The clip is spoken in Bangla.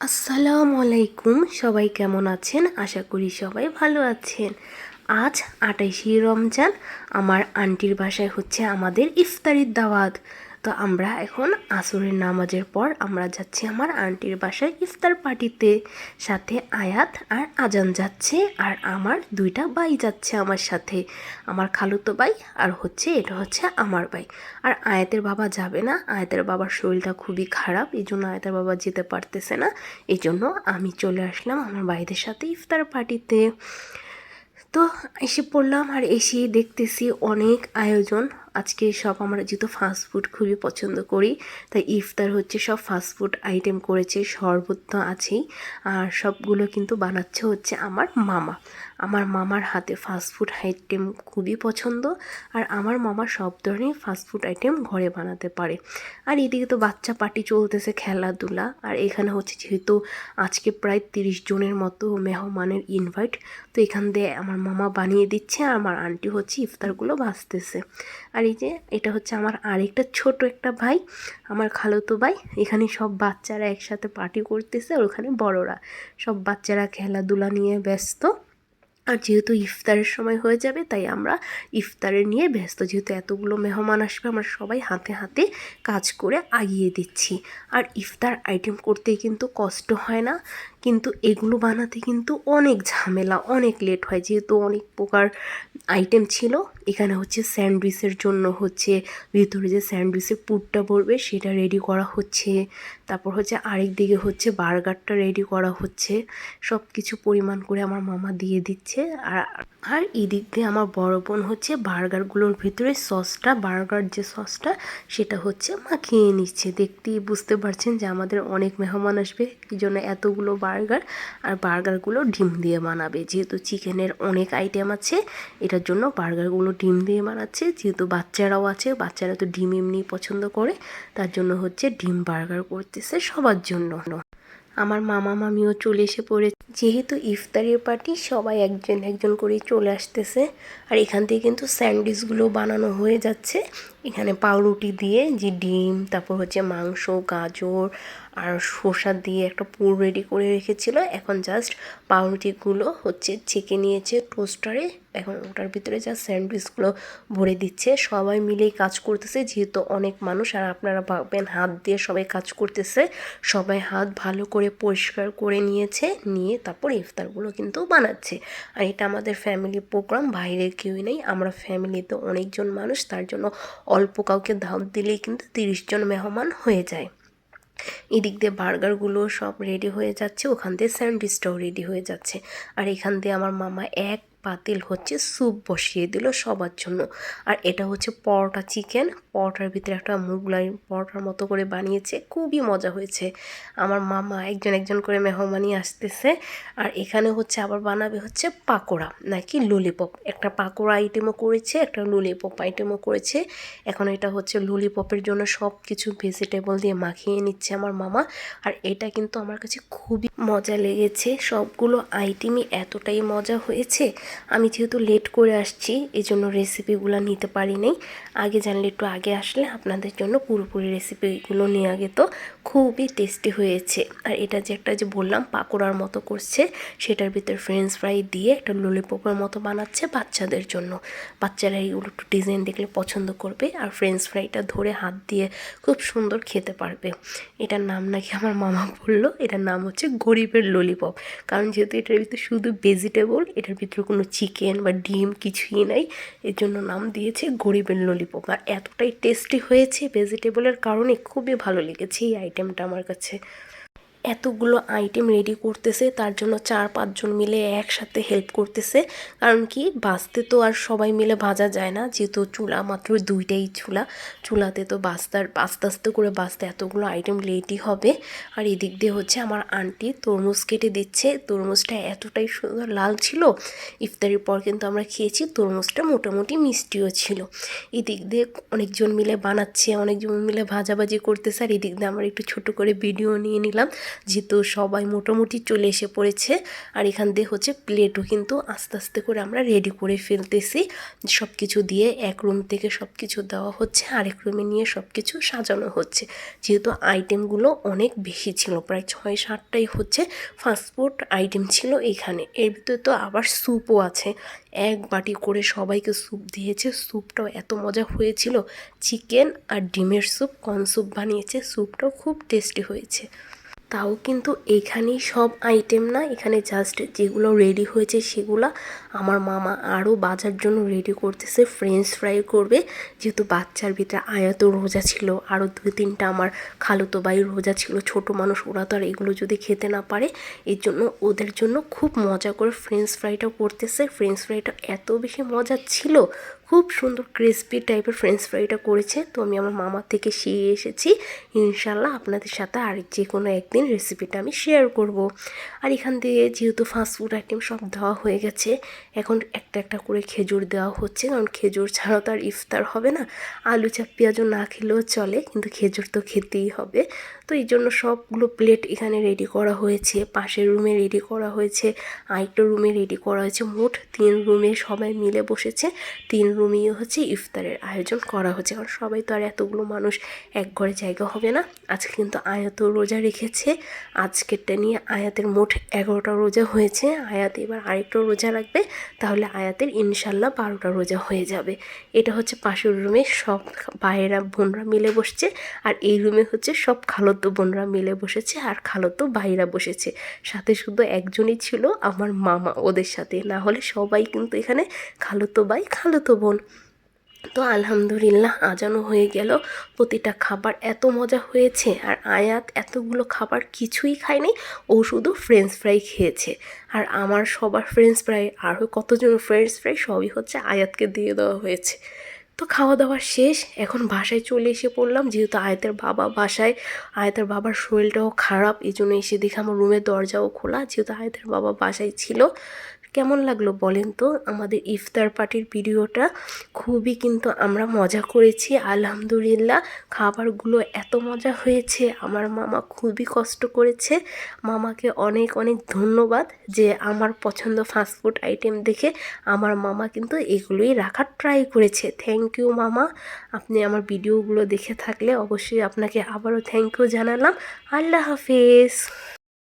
আসসালামু আলাইকুম, সবাই কেমন আছেন? আশা করি সবাই ভালো আছেন। আজ আটাইশে রমজান, আমার আন্টির বাসায় হচ্ছে আমাদের ইফতারির দাওয়াত। তো আমরা এখন আসরের নামাজের পর আমরা যাচ্ছি আমার আন্টির বাসায় ইফতার পার্টিতে। সাথে আয়াত আর আজান যাচ্ছে আর আমার দুইটা ভাই যাচ্ছে আমার সাথে। আমার খালুতো ভাই আর হচ্ছে এটা হচ্ছে আমার ভাই। আর আয়াতের বাবা যাবে না, আয়াতের বাবার শরীরটা খুবই খারাপ এই জন্য আয়াতের বাবা যেতে পারতেছে না। এই জন্য আমি চলে আসলাম আমার ভাইদের সাথে ইফতার পার্টিতে। তো এসে পড়লাম আর এসে দেখতেছি অনেক আয়োজন আজকে সব আমরা যেহেতু ফাস্টফুড খুবই পছন্দ করি, তাই ইফতার হচ্ছে সব ফাস্টফুড আইটেম করেছে শরবত তো আছেই। আর সবগুলো কিন্তু বানাচ্ছে হচ্ছে আমার মামা। আমার মামার হাতে ফাস্টফুড আইটেম খুবই পছন্দ, আর আমার মামা সব ধরনের ফাস্টফুড আইটেম ঘরে বানাতে পারে। আর এদিকে তো বাচ্চা পার্টি চলতেছে খেলাধুলা, আর এখানে হচ্ছে যেহেতু আজকে প্রায় তিরিশ জনের মতো মেহমানের ইনভাইট তো এখান দিয়ে আমার মামা বানিয়ে দিচ্ছে, আর আমার আন্টি হচ্ছে ইফতারগুলো বাঁচতেছে আর এই যে, এটা হচ্ছে আমার আরেকটা ছোট একটা ভাই, আমার খালতো ভাই। এখানে সব বাচ্চারা একসাথে পার্টি করতেছে আর ওখানে বড়রা। সব বাচ্চারা খেলাধুলা নিয়ে ব্যস্ত। আর যেহেতু ইফতারের সময় হয়ে যাবে, তাই আমরা ইফতারের নিয়ে ব্যস্ত। যেহেতু এতগুলো মেহমান আসবে, আমরা সবাই হাতে হাতে কাজ করে আগিয়ে দিচ্ছি। আর ইফতার আইটেম করতে কিন্তু কষ্ট হয় না। কিন্তু এগুলো বানাতে কিন্তু অনেক ঝামেলা, অনেক লেট হয়। যেহেতু অনেক প্রকার আইটেম ছিল, এখানে হচ্ছে স্যান্ডউইচের জন্য হচ্ছে, ভিতরে যে স্যান্ডউইচের পুরটা পড়বে সেটা রেডি করা হচ্ছে। তারপর হচ্ছে আরেক দিকে হচ্ছে বার্গারটা রেডি করা হচ্ছে। সব কিছু পরিমাণ করে আমার মামা দিয়ে দিচ্ছে। আর আর এদিক দিয়ে আমার বড় বোন হচ্ছে বার্গারগুলোর ভিতরে সসটা, বার্গার যে সসটা, সেটা হচ্ছে মাখিয়ে নিচ্ছে। দেখতেই বুঝতে পারছেন যে আমাদের অনেক মেহমান আসবে এই জন্য এতগুলো বার্গার, আর বার্গারগুলো ডিম দিয়ে বানাবে। যেহেতু চিকেনের অনেক আইটেম আছে, এটার জন্য বার্গারগুলো ডিম দিয়ে বানাচ্ছে। যেহেতু বাচ্চারাও আছে, বাচ্চারা তো ডিম এমনি পছন্দ করে, তার জন্য হচ্ছে ডিম বার্গার করতেছে সবার জন্য। আমার মামা মামিও চলে এসে পড়ে যেহেতু ইফতারের পার্টি সবাই একজন একজন করে চলে আসতেছে। আর এখান থেকে কিন্তু স্যান্ডউইচগুলো বানানো হয়ে যাচ্ছে। এখানে পাউরুটি দিয়ে যে ডিম, তারপর হচ্ছে মাংস, গাজর আর শসা দিয়ে একটা পুর রেডি করে রেখেছিল। এখন জাস্ট পাউরুটিগুলো হচ্ছে ছেঁকে নিয়েছে টোস্টারে এখন ওটার ভিতরে যা স্যান্ডউইচগুলো ভরে দিচ্ছে। সবাই মিলেই কাজ করতেছে, যেহেতু অনেক মানুষ, আর আপনারা ভাববেন হাত দিয়ে সবাই কাজ করতেছে। সবাই হাত ভালো করে পরিষ্কার করে নিয়েছে, নিয়ে তারপর ইফতারগুলো কিন্তু বানাচ্ছে। আর এটা আমাদের ফ্যামিলি প্রোগ্রাম বাইরের কেউই নেই। আমরা ফ্যামিলিতে অনেকজন মানুষ, তার জন্য অল্প কাউকে দাওয়াত দিলেই কিন্তু তিরিশ জন মেহমান হয়ে যায়। এদিক দিয়ে বার্গারগুলো সব রেডি হয়ে যাচ্ছে, ওখান দিয়ে স্যান্ডউইচটাও রেডি হয়ে যাচ্ছে। আর এখান দিয়ে আমার মামা এক পাতিল হচ্ছে, স্যুপ বসিয়ে দিল সবার জন্য। আর এটা হচ্ছে পরোটা চিকেন। পরোটার ভিতরে একটা মুগলাই পরোটার মতো করে বানিয়েছে, খুবই মজা হয়েছে। আমার মামা একজন একজন করে মেহমানি আসতেছে। আর এখানে হচ্ছে আবার বানাবে হচ্ছে পাকোড়া, নাকি ললিপপ। একটা পাকোড়া আইটেমও করেছে, একটা ললিপপ আইটেমও করেছে। এখন এটা হচ্ছে ললিপপের জন্য সব কিছু ভেজিটেবল দিয়ে মাখিয়ে নিচ্ছে আমার মামা। আর এটা কিন্তু আমার কাছে খুবই মজা লেগেছে। সবগুলো আইটেমই এতটাই মজা হয়েছে। আমি যেহেতু লেট করে আসছি এই জন্য রেসিপিগুলো নিতে পারিনি। আগে জানলে একটু আগে আসলে আপনাদের জন্য পুরোপুরি রেসিপিগুলো নিয়ে আগে তো খুবই টেস্টি হয়েছে। আর এটা যে একটা যে বললাম, পাকোড়ার মতো করছে, সেটার ভিতরে ফ্রেঞ্চ ফ্রাই দিয়ে একটা ললিপপের মতো বানাচ্ছে বাচ্চাদের জন্য। বাচ্চারা এইগুলো একটু ডিজাইন দেখলে পছন্দ করবে আর ফ্রেঞ্চ ফ্রাইটা ধরে হাত দিয়ে খুব সুন্দর খেতে পারবে। এটার নাম নাকি আমার মামা বলল, এটার নাম হচ্ছে গরিবের ললিপপ কারণ যেহেতু এটার ভিতরে শুধু ভেজিটেবল এটার ভিতরে কোনো চিকেন বা ডিম কিছুই নাই, এর জন্য নাম দিয়েছে গরিবের ললিপপ আর এতটাই টেস্টি হয়েছে ভেজিটেবলের কারণে খুবই ভালো লেগেছে এই আইটেমটা আমার কাছে। এতগুলো আইটেম রেডি করতেছে, তার জন্য চার পাঁচজন মিলে একসাথে হেল্প করতেছে। কারণ কি, বাঁচতে তো আর সবাই মিলে ভাজা যায় না, যেহেতু চুলা মাত্র দুইটাই চুলা। চুলাতে তো বাস্তার, আস্তে আস্তে করে বাঁচতে এতগুলো আইটেম রেডি হবে। আর এদিক দিয়ে হচ্ছে আমার আন্টি তরমুজ কেটে দিচ্ছে। তরমুজটা এতটাই সুন্দর লাল ছিল, ইফতারির পর কিন্তু আমরা খেয়েছি, তরমুজটা মোটামুটি মিষ্টিও ছিল। এদিক দিয়ে অনেকজন মিলে বানাচ্ছে, অনেকজন মিলে ভাজাভাজি করতেছে। আর এদিক দিয়ে আমরা একটু ছোট করে ভিডিও নিয়ে নিলাম। যেহেতু সবাই মোটামুটি চলে এসে পড়েছে, আর এখান দিয়ে হচ্ছে প্লেটও কিন্তু আস্তে আস্তে করে আমরা রেডি করে ফেলতেছি। সব কিছু দিয়ে এক রুম থেকে সব কিছু দেওয়া হচ্ছে, আরেক রুমে নিয়ে সব কিছু সাজানো হচ্ছে। যেহেতু আইটেমগুলো অনেক বেশি ছিল, প্রায় ছয় সাতটাই হচ্ছে ফাস্টফুড আইটেম ছিল এখানে। এর ভিতরে তো আবার স্যুপও আছে। এক বাটি করে সবাইকে স্যুপ দিয়েছে স্যুপটাও এত মজা হয়েছিল। চিকেন আর ডিমের স্যুপ কর্ন স্যুপ বানিয়েছে স্যুপটাও খুব টেস্টি হয়েছে। তাও কিন্তু এইখানেই সব আইটেম না, এখানে জাস্ট যেগুলো রেডি হয়েছে সেগুলো আমার মামা আরও বাজার জন্য রেডি করতেছে ফ্রেঞ্চ ফ্রাই করবে। যেহেতু বাচ্চার ভিতরে আয়াত রোজা ছিল আরও দুই তিনটা আমার খালতো বাই রোজা ছিল, ছোট মানুষ, ওরা তো আর এগুলো যদি খেতে না পারে, এর জন্য ওদের জন্য খুব মজা করে ফ্রেঞ্চ ফ্রাইটা করতেছে। ফ্রেঞ্চ ফ্রাইটা এত বেশি মজা ছিল খুব সুন্দর ক্রিসপি টাইপের ফ্রেঞ্চ ফ্রাইটা করেছে। তো আমি আমার মামা থেকে শিখে এসেছি। ইনশাল্লাহ আপনাদের সাথে আর যে কোনো একদিন রেসিপিটা আমি শেয়ার করব। আর এখান দিয়ে যেহেতু ফাস্টফুড আইটেম সব দেওয়া হয়ে গেছে, এখন একটা একটা করে খেজুর দেওয়া হচ্ছে। কারণ খেজুর ছাড়াও তো আর ইফতার হবে না। আলু চাপ পেঁয়াজও না খেলেও চলে, কিন্তু খেজুর তো খেতেই হবে। তো এই জন্য সবগুলো প্লেট এখানে রেডি করা হয়েছে। পাশের রুমে রেডি করা হয়েছে। আরেকটা রুমে রেডি করা হয়েছে। মোট তিন রুমে সবাই মিলে বসেছে। তিন রুমেই হচ্ছে ইফতারের আয়োজন করা হচ্ছে। কারণ সবাই তো আর এতগুলো মানুষ এক ঘরে জায়গা হবে না। আজকে কিন্তু আয়াত রোজা রেখেছে। আজকেরটা নিয়ে আয়াতের মোট এগারোটা রোজা হয়েছে। আয়াত এবার আরেকটা রোজা রাখবে। তাহলে আয়াতের ইনশাল্লাহ বারোটা রোজা হয়ে যাবে। এটা হচ্ছে পাশের রুমে সব ভাইয়েরা, বোনরা মিলে বসছে। আর এই রুমে হচ্ছে সব খালতো বোনরা মিলে বসেছে আর খালতো ভাইরা বসেছে। সাথে শুধু একজনই ছিল, আমার মামা ওদের সাথে। না হলে সবাই কিন্তু এখানে খালতো ভাই খালতো বোন তো আলহামদুলিল্লাহ আজানো হয়ে গেল। প্রতিটা খাবার এত মজা হয়েছে আর আয়াত এতগুলো খাবার কিছুই খায়নি, ও শুধু ফ্রেঞ্চ ফ্রাই খেয়েছে। আর আমার সবার ফ্রেঞ্চ ফ্রাই আরও কতজন ফ্রেঞ্চ ফ্রাই সবই হচ্ছে আয়াতকে দিয়ে দেওয়া হয়েছে। তো খাওয়া দাওয়া শেষ, এখন বাসায় চলে এসে পড়লাম। যেহেতু আয়তের বাবা বাসায়, আয়তের বাবার শরীরটাও খারাপ এই জন্য এসে দেখে আমার রুমের দরজাও খোলা। যেহেতু আয়তের বাবা বাসায় ছিল কেমন লাগল বলেন তো? আমাদের ইফতার পার্টির ভিডিওটা খুবই কিন্তু আমরা মজা করেছি, আলহামদুলিল্লাহ। খাবারগুলো এত মজা হয়েছে, আমার মামা খুবই কষ্ট করেছে। মামাকে অনেক অনেক ধন্যবাদ যে আমার পছন্দ ফাস্টফুড আইটেম দেখে আমার মামা কিন্তু এগুলোই রাখার ট্রাই করেছে। থ্যাংক ইউ মামা। আপনি আমার ভিডিওগুলো দেখে থাকলে অবশ্যই আপনাকে আবারও থ্যাংক ইউ জানালাম। আল্লাহ হাফেজ।